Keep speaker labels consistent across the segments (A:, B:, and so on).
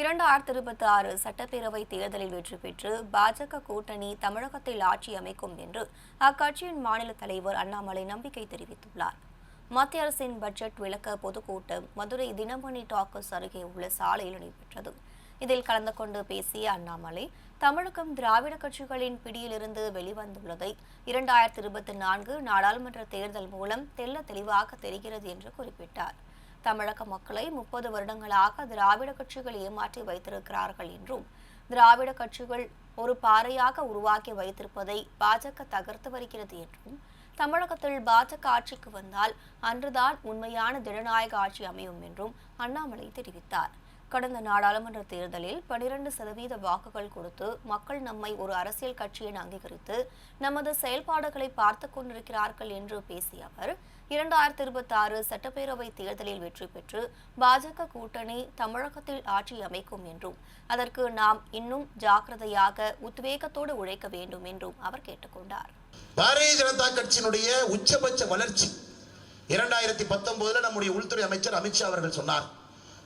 A: இரண்டாயிரத்தி இருபத்தி ஆறு சட்டப்பேரவை தேர்தலில் வெற்றி பெற்று பாஜக கூட்டணி தமிழகத்தில் ஆட்சி அமைக்கும் என்று அக்கட்சியின் மாநில தலைவர் அண்ணாமலை நம்பிக்கை தெரிவித்துள்ளார். மத்திய அரசின் பட்ஜெட் விளக்க பொதுக்கூட்டம் மதுரை தினமணி டாக்கஸ் அருகே உள்ள சாலையில் நடைபெற்றது. இதில் கலந்து கொண்டு பேசிய அண்ணாமலை தமிழகம் திராவிட கட்சிகளின் பிடியிலிருந்து வெளிவந்துள்ளதை இரண்டாயிரத்தி இருபத்தி நான்கு நாடாளுமன்ற தேர்தல் மூலம் தெள்ள தெளிவாக தெரிகிறது என்று குறிப்பிட்டார். தமிழக மக்களை முப்பது வருடங்களாக திராவிட கட்சிகள் ஏமாற்றி வைத்திருக்கிறார்கள் என்றும் திராவிட கட்சிகள் ஒரு பாறையாக உருவாக்கி வைத்திருப்பதை பாஜக தகர்த்து வருகிறது என்றும் தமிழகத்தில் பாஜக ஆட்சிக்கு வந்தால் அன்றுதான் உண்மையான ஜனநாயக ஆட்சி அமையும் என்றும் அண்ணாமலை தெரிவித்தார். கடந்த நாடாளுமன்ற தேர்தலில் பனிரெண்டு சதவீத வாக்குகள் கொடுத்து மக்கள் நம்மை ஒரு அரசியல் கட்சியின் அங்கீகரித்து நமது செயல்பாடுகளை பார்த்து கொண்டிருக்கிறார்கள் என்று பேசிய அவர் இரண்டாயிரத்தி இருபத்தி ஆறு சட்டப்பேரவை தேர்தலில் வெற்றி பெற்று பாஜக கூட்டணி தமிழகத்தில் ஆட்சி அமைக்கும் என்றும் அதற்கு நாம் இன்னும் ஜாக்கிரதையாக உத்வேகத்தோடு உழைக்க வேண்டும் என்றும் அவர் கேட்டுக்கொண்டார்.
B: பாரதிய ஜனதா கட்சியினுடைய உச்சபட்ச வளர்ச்சி இரண்டாயிரத்தி பத்தொன்பதுல நம்முடைய உள்துறை அமைச்சர் அமித்ஷா அவர்கள் சொன்னார்.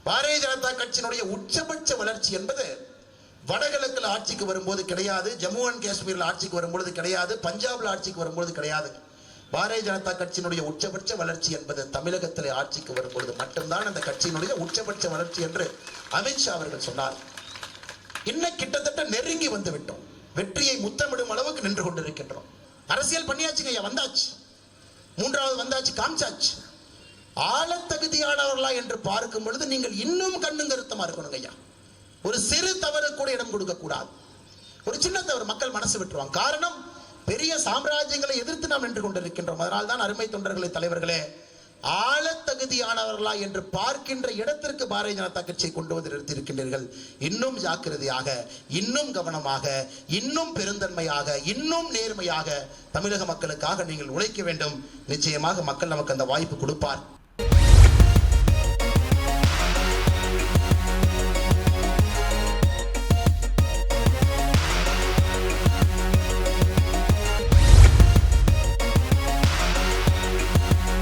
B: பாரதிய ஜனதா கட்சியினுடைய உச்சபட்ச வளர்ச்சி என்பது வடகிழக்கில் ஆட்சிக்கு வரும்போது கிடையாது ஜம்மு அண்ட் காஷ்மீரில் ஆட்சிக்கு வரும்பொழுது கிடையாது பஞ்சாப்ல ஆட்சிக்கு வரும்போது கிடையாது. பாரதிய ஜனதா கட்சியினுடைய உச்சபட்ச வளர்ச்சி என்பது தமிழகத்தில் ஆட்சிக்கு வரும்பொழுது மட்டும்தான் அந்த கட்சியினுடைய உச்சபட்ச வளர்ச்சி என்று அமித்ஷா அவர்கள் சொன்னார். இன்னும் கிட்டத்தட்ட நெருங்கி வந்து விட்டோம் வெற்றியை முத்தமிடும் அளவுக்கு நின்று கொண்டிருக்கின்றோம். அரசியல் பண்ணியாச்சுங்க ஐயா வந்தாச்சு. மூன்றாவது வந்தாச்சு காமிச்சாச்சு. ஆழ தகுதியானவர்களா என்று பார்க்கும் பொழுது நீங்கள் இன்னும் கண்ணும் கருத்தமா இருக்கணுங்க ஐயா. ஒரு சிறு தவறு கூட இடம் கொடுக்க கூடாது ஒரு சின்ன தவறு மக்கள் மனசு விட்டுருவாங்க. காரணம் பெரிய சாம்ராஜ்யங்களை எதிர்த்து நாம் நின்று கொண்டிருக்கின்றோம். அதனால் தான் அருமை தொண்டர்களே தலைவர்களே ஆழத்தகுதியானவர்களா என்று பார்க்கின்ற இடத்திற்கு பாரதிய ஜனதா கட்சியை கொண்டு வந்து நிறுத்தியிருக்கின்றீர்கள். இன்னும் ஜாக்கிரதையாக இன்னும் கவனமாக இன்னும் பெருந்தன்மையாக இன்னும் நேர்மையாக தமிழக மக்களுக்காக நீங்கள் உழைக்க வேண்டும். நிச்சயமாக மக்கள் நமக்கு அந்த வாய்ப்பு கொடுப்பார்.